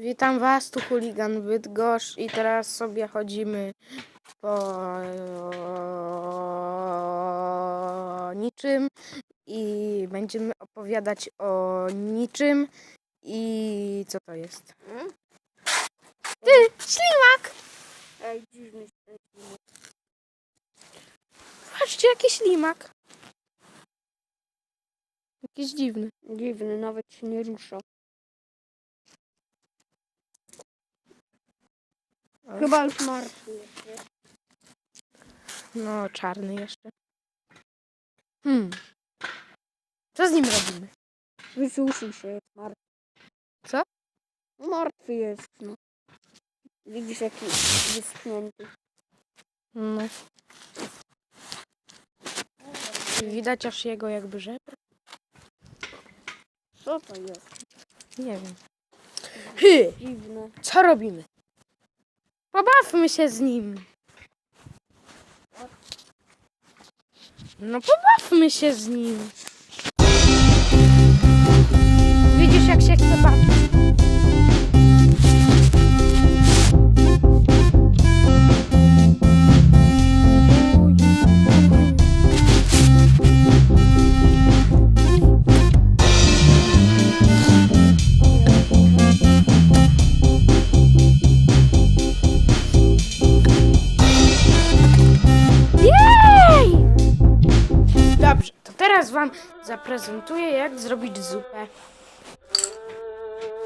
Witam Was, tu chuligan Bydgoszcz i teraz sobie chodzimy po niczym i będziemy opowiadać o niczym i co to jest? Ty, ślimak! Ej, dziwny śledzik. Patrzcie, jaki ślimak. Jakiś dziwny. Dziwny, nawet się nie rusza. Chyba już martwy jest. No, czarny jeszcze. Hmm. Co z nim robimy? Wysuszył się, jest martwy. Co? Martwy jest, no. Widzisz, jaki wyschnięty. No. Widać aż jego jakby żebra? Co to jest? Nie wiem. Hy! Dziwne. Co robimy? Pobawmy się z nim. No pobawmy się z nim. Teraz wam zaprezentuję jak zrobić zupę.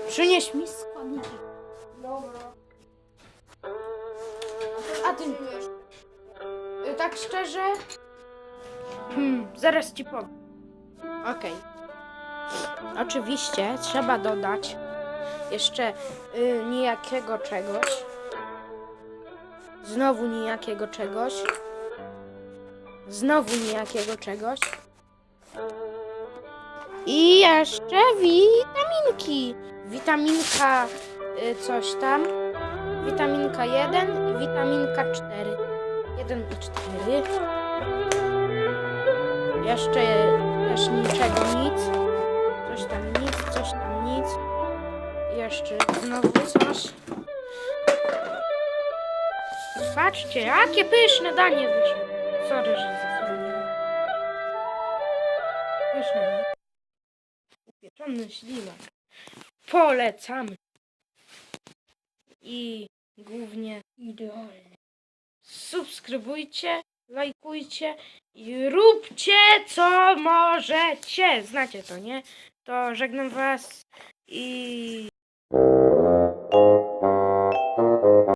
Przynieś mi składniki. Dobra. A ty Y, tak szczerze? Hmm, zaraz ci powiem. Okej. Oczywiście trzeba dodać jeszcze y, niejakiego czegoś. Znowu niejakiego czegoś. Znowu niejakiego czegoś. I jeszcze witaminki. Witaminka y, coś tam. Witaminka 1 i witaminka 4. 1 i 4. Jeszcze też niczego nic. Coś tam nic, coś tam nic. Jeszcze znowu coś. Patrzcie, jakie pyszne danie wyszło. Sorry, że zasłoniłem. Pyszne, nie? Upieczony ślimak. Polecamy. I głównie idealnie. Subskrybujcie, lajkujcie i róbcie co możecie. Znacie to, nie? To żegnam was i